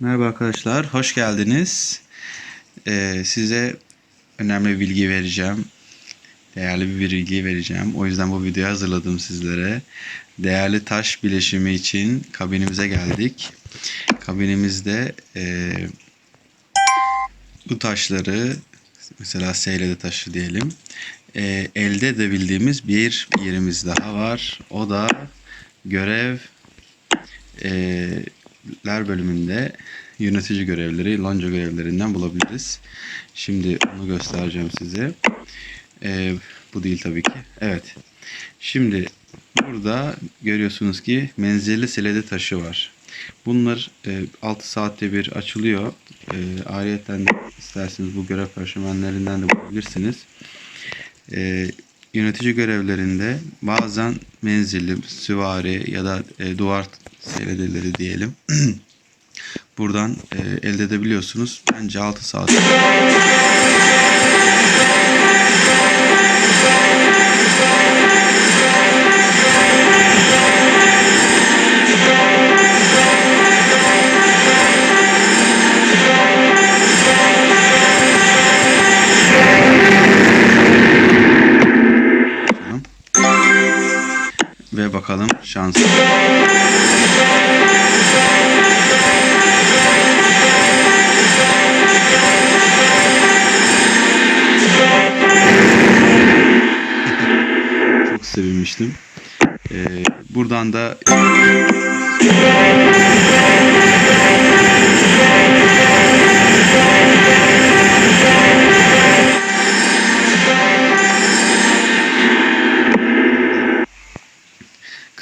Merhaba arkadaşlar, hoş geldiniz. Ee, size önemli bir bilgi vereceğim. Değerli bir bilgi vereceğim. O yüzden bu videoyu hazırladım sizlere. Değerli taş bileşimi için kabinimize geldik. Kabinimizde e, bu taşları, mesela seylede taşı diyelim, e, elde edebildiğimiz bir yerimiz daha var. O da görev e, ler bölümünde yönetici görevleri, lonca görevlerinden bulabiliriz. Şimdi onu göstereceğim size. Ee, bu değil tabii ki. Evet. Şimdi burada görüyorsunuz ki menzilli selede taşı var. Bunlar e, 6 saatte bir açılıyor. E, ayrıyeten de isterseniz bu görev personellerinden de bulabilirsiniz. E, yönetici görevlerinde bazen menzilli, süvari ya da e, duvar seyredeleri diyelim. Buradan e, elde edebiliyorsunuz. Bence 6 saat. Ve bakalım şans. Çok sevinmiştim. Ee, buradan da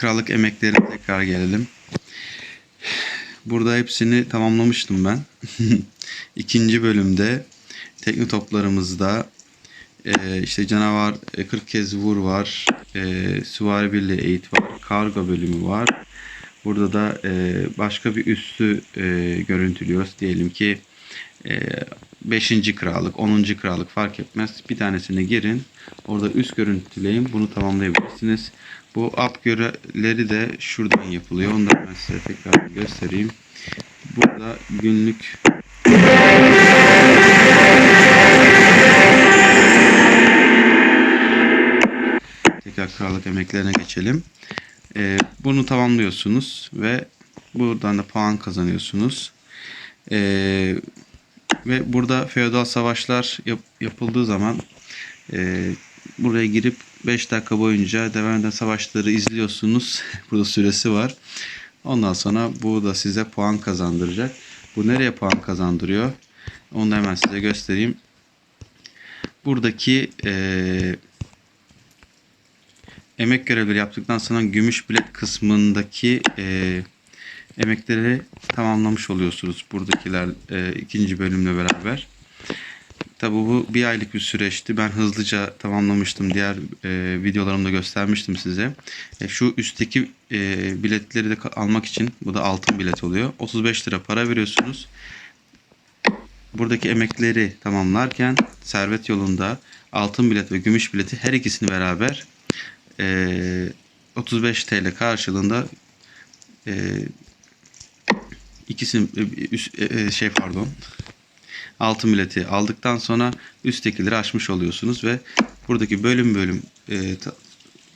krallık emeklerine tekrar gelelim. Burada hepsini tamamlamıştım ben. İkinci bölümde tekne toplarımızda e, işte canavar e, 40 kez vur var. E, süvari birliği eğit var. Kargo bölümü var. Burada da e, başka bir üstü e, görüntülüyoruz. Diyelim ki 5. krallık, 10. krallık fark etmez. Bir tanesine girin. Orada üst görüntüleyin. Bunu tamamlayabilirsiniz. Bu up görevleri de şuradan yapılıyor. Onu da ben size tekrar göstereyim. Burada günlük tekrar krallık emeklerine geçelim. Ee, bunu tamamlıyorsunuz ve buradan da puan kazanıyorsunuz. Ee, ve burada feodal savaşlar yap- yapıldığı zaman e, buraya girip 5 dakika boyunca devam eden savaşları izliyorsunuz. Burada süresi var. Ondan sonra bu da size puan kazandıracak. Bu nereye puan kazandırıyor? Onu hemen size göstereyim. Buradaki e, emek görevleri yaptıktan sonra gümüş bilet kısmındaki e, emekleri tamamlamış oluyorsunuz. Buradakiler e, ikinci bölümle beraber. Tabi bu bir aylık bir süreçti. Ben hızlıca tamamlamıştım. Diğer e, videolarımda göstermiştim size. E, şu üstteki e, biletleri de almak için bu da altın bilet oluyor. 35 lira para veriyorsunuz. Buradaki emekleri tamamlarken servet yolunda altın bilet ve gümüş bileti her ikisini beraber e, 35 TL karşılığında e, ikisini e, e, e, şey pardon altın bileti aldıktan sonra üsttekileri açmış oluyorsunuz ve buradaki bölüm bölüm e, ta-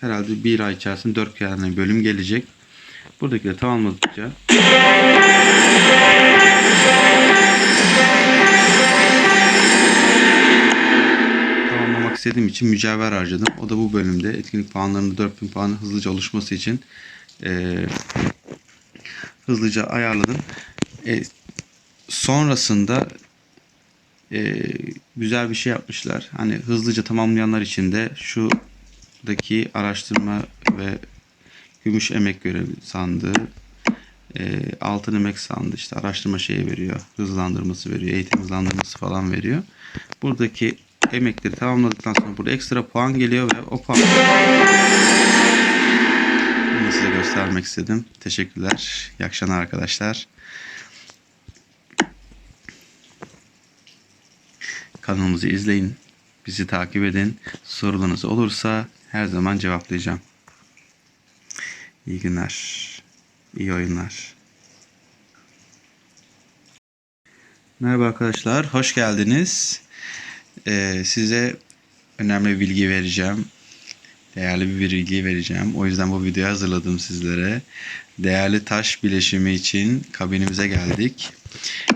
herhalde bir ay içerisinde dört tane bölüm gelecek. Buradakileri tamamladıkça tamamlamak istediğim için mücevher harcadım. O da bu bölümde etkinlik puanlarında 4000 puan hızlıca oluşması için e, hızlıca ayarladım. E, sonrasında e, güzel bir şey yapmışlar. Hani hızlıca tamamlayanlar için de şuradaki araştırma ve gümüş emek görevi sandığı, e, altın emek sandığı işte araştırma şeyi veriyor, hızlandırması veriyor, eğitim hızlandırması falan veriyor. Buradaki emekleri tamamladıktan sonra burada ekstra puan geliyor ve o puan bunu size göstermek istedim. Teşekkürler. İyi akşamlar arkadaşlar. Kanalımızı izleyin. Bizi takip edin. Sorularınız olursa her zaman cevaplayacağım. İyi günler. İyi oyunlar. Merhaba arkadaşlar, hoş geldiniz. Ee, size önemli bir bilgi vereceğim. Değerli bir bilgi vereceğim. O yüzden bu videoyu hazırladım sizlere. Değerli taş bileşimi için kabinimize geldik.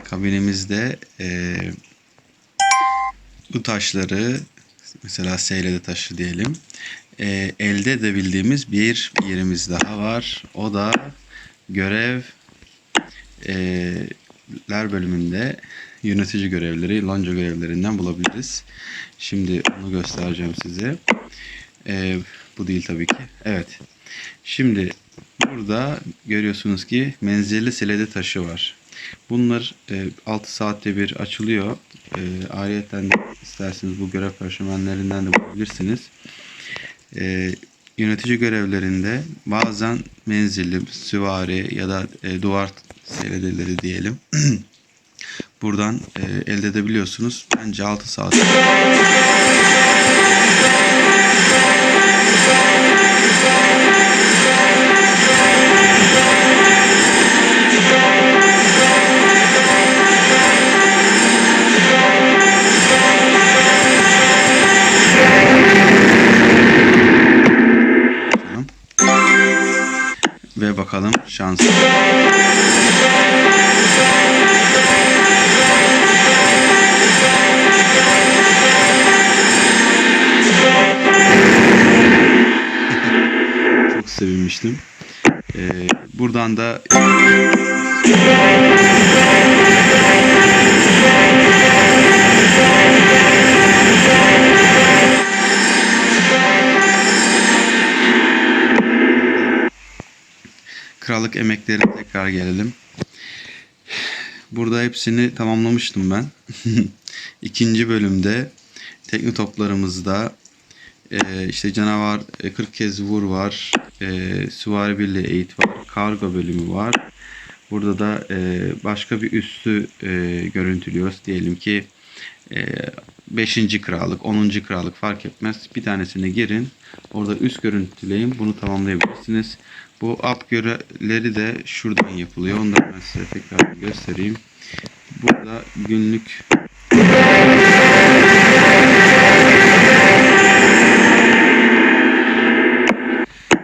Kabinimizde eee, bu taşları, mesela seylede taşı diyelim, eee, elde edebildiğimiz bir yerimiz daha var. O da görev ler bölümünde yönetici görevleri, lonca görevlerinden bulabiliriz. Şimdi onu göstereceğim size. Ee, bu değil tabii ki. Evet. Şimdi burada görüyorsunuz ki menzilli selede taşı var. Bunlar e, 6 saatte bir açılıyor. E, ayrıyeten isterseniz bu görev personellerinden de bulabilirsiniz. E, yönetici görevlerinde bazen menzilli, süvari ya da e, duvar seyredeleri diyelim. Buradan e, elde edebiliyorsunuz. Bence 6 saat. Bakalım şans. Çok sevinmiştim. Ee, buradan da krallık emeklerine tekrar gelelim. Burada hepsini tamamlamıştım ben. İkinci bölümde tekne toplarımızda e, işte canavar e, 40 kez vur var. E, süvari birliği eğit var. Kargo bölümü var. Burada da e, başka bir üssü e, görüntülüyoruz. Diyelim ki 5. krallık, 10. krallık fark etmez. Bir tanesine girin. Orada üst görüntüleyin. Bunu tamamlayabilirsiniz. Bu upgrade'leri de şuradan yapılıyor. Onu da ben size tekrar göstereyim. Burada günlük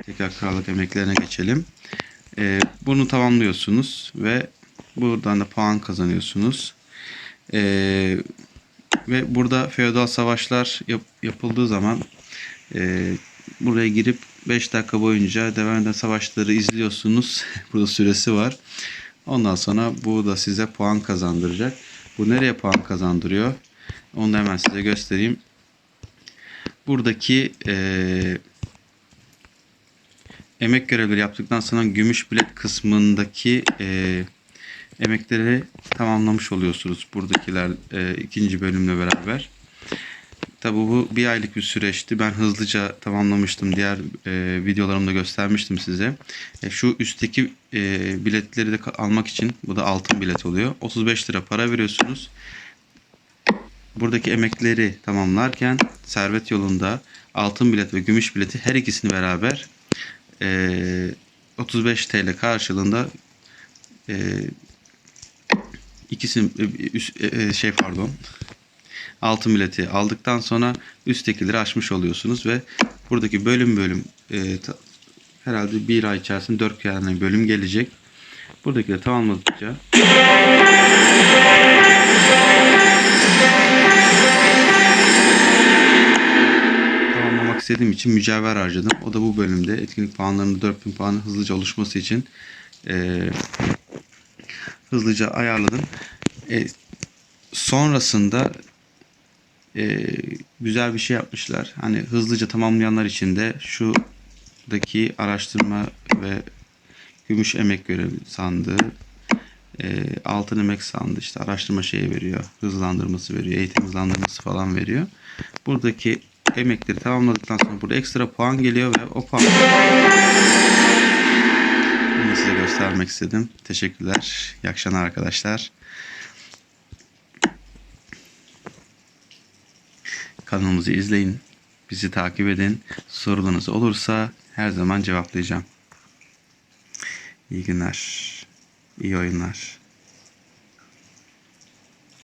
tekrar krallık emeklerine geçelim. Ee, bunu tamamlıyorsunuz ve buradan da puan kazanıyorsunuz. Ee, ve burada feodal savaşlar yap- yapıldığı zaman e, buraya girip 5 dakika boyunca devam savaşları izliyorsunuz. Burada süresi var. Ondan sonra bu da size puan kazandıracak. Bu nereye puan kazandırıyor? Onu da hemen size göstereyim. Buradaki eee emek görevleri yaptıktan sonra gümüş bilet kısmındaki eee, emekleri tamamlamış oluyorsunuz. Buradakiler eee, ikinci bölümle beraber. Tabi bu bir aylık bir süreçti. Ben hızlıca tamamlamıştım. Diğer e, videolarımda göstermiştim size. E, şu üstteki e, biletleri de almak için bu da altın bilet oluyor. 35 lira para veriyorsunuz. Buradaki emekleri tamamlarken servet yolunda altın bilet ve gümüş bileti her ikisini beraber e, 35 TL karşılığında e, ikisini e, üst- e, e, şey pardon altın bileti aldıktan sonra üsttekileri açmış oluyorsunuz ve buradaki bölüm bölüm e, ta- herhalde bir ay içerisinde dört tane bölüm gelecek. Buradakileri tamamladıkça tamamlamak istediğim için mücevher harcadım. O da bu bölümde etkinlik puanlarının 4000 puanı hızlıca oluşması için e, hızlıca ayarladım. E, sonrasında e, güzel bir şey yapmışlar. Hani hızlıca tamamlayanlar için de şuradaki araştırma ve gümüş emek görevi sandığı, e, altın emek sandığı işte araştırma şeyi veriyor, hızlandırması veriyor, eğitim hızlandırması falan veriyor. Buradaki emekleri tamamladıktan sonra burada ekstra puan geliyor ve o puan bunu size göstermek istedim. Teşekkürler. İyi akşamlar arkadaşlar. Kanalımızı izleyin. Bizi takip edin. Sorularınız olursa her zaman cevaplayacağım. İyi günler. İyi oyunlar.